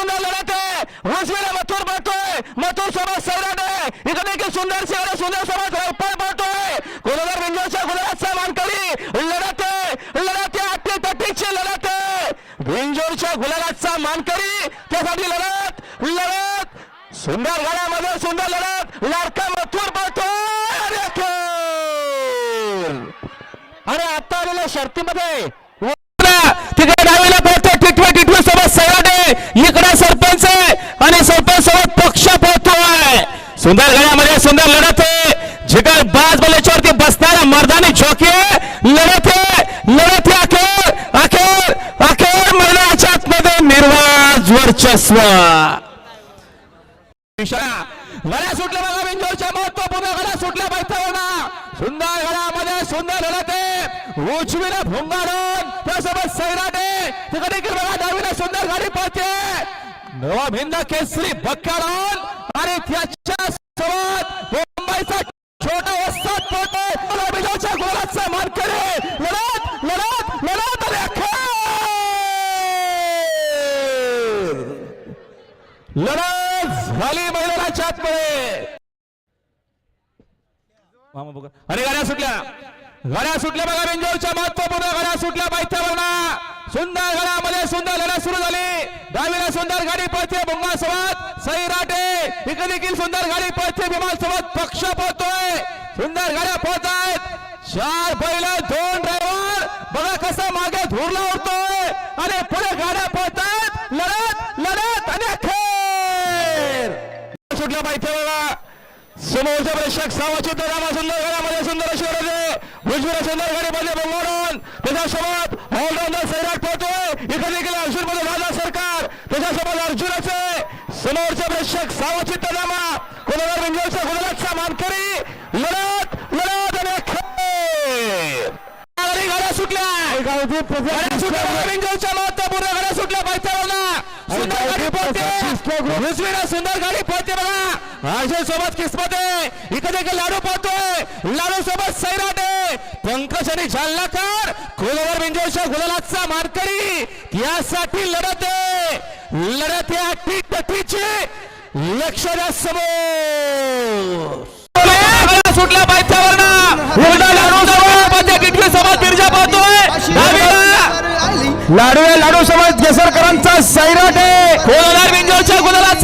सुंदर लढत आहे. उजवीला मथुर पळतोय मथुर समाज सैराट आहे. इकडे देखील सुंदर सेवा सुंदर समाज रौपाळ पळतोय गुरुदार विंजोच्या गुलाबाचा मानकरी लढत आहे. लढत आहे. अट्टी तट्टीची लढत आहे. विंजोरच्या गुलाबाचा मानकरी त्यासाठी लढत लढत. सुंदर गाड्यामध्ये सुंदर लढत. लाडका मथुर पळतोय अरे आता आलेल्या शर्तीमध्ये. तिकडे डावीला पळतोय टिटवे टिटवे सोबत सैराटे इकडे सरपंच आहे आणि सरपंच सोबत पक्ष पळतोय सुंदर गळ्यामध्ये सुंदर लढत आहे. जिगर बाज बलेच्यावरती बसणारा मर्दानी झोकी आहे. लढत आहे लढत आहे अखेर अखेर अखेर मैदानाच्या आतमध्ये निर्वाज वर्चस्व. इशारा गळ्या सुटल्या बघा बिंजोरच्या महत्त्वपूर्ण गळ्या सुटल्या बैठवना सुंदर गळ्यामध्ये सुंदर लढत आहे. उजवीला भुंगाडून त्यासोबत सैराटे. तिकडे बघा डावीला सुंदर गाडी पळते. नवा भिंद केसरी बक्काडून आणि त्याच्या सोबत मुंबईचा लढत वस्ताद पळतो बिंजोरच्या गोलाचा मानकरी लढत लढत लढत आणि अखेर. लढत झाली मैदानाच्या आतमध्ये. अरे गाड्या सुटल्या. गाड्या सुटल्या बघा बेंजोरच्या महत्त्वपूर्ण गाड्या सुटल्या बैठ्यावरना सुंदर गडामध्ये सुंदर लढत सुरू झाली. डावीला सुंदर गाडी पळते बुंगा सोबत. सई राटे इकडे देखील सुंदर गाडी पळते विमान सोबत. पक्ष पोहोच सुंदर गाड्या पोहत आहेत चार बैल दोन ड्रायव्हर बघा कसं मागे धुरला उडतोय. आणि पुढे गाड्या पोहत आहेत लढत लढत आणि अखेर. सुटल्या पाहिजे बघा. समोरच्या प्रेक्षक सावाची रामा सुंदर गाड्यामध्ये सुंदर अशी गरज भुजबुरा सुंदर गाडी मध्ये बोलवून त्याच्यासोबत ऑलराऊंडर सैराट पोहतोय इकडे देखील अर्जुनमध्ये राजा सरकार त्याच्यासोबत अर्जुनाचे समोरचे प्रेक्षक सावाची रामा गाड्या सुटल्या सुंदर गाडी पोहते. सुंदर गाडी पोहते बघा. अर्जुन सोबत किस्मत आहे. इकडे देखील लाडू पोहतोय. लाडू सोबत सैराट. पंकज आणि जालनाकर. कोलवर बिंजोरच्या गुलालाचा मानकरी यासाठी लढत आहे. लढत या टीची लक्ष द्या समोर सुटल्या पायथ्यावरनं उलटा लाडू सोबत मध्ये गिटवी सोबत बिरजा पाहतोय डावीला लाडू आहे लाडू सोबत केसरकरांचा सैराट आहे कोलार बिंजोरच्या गुलालाचा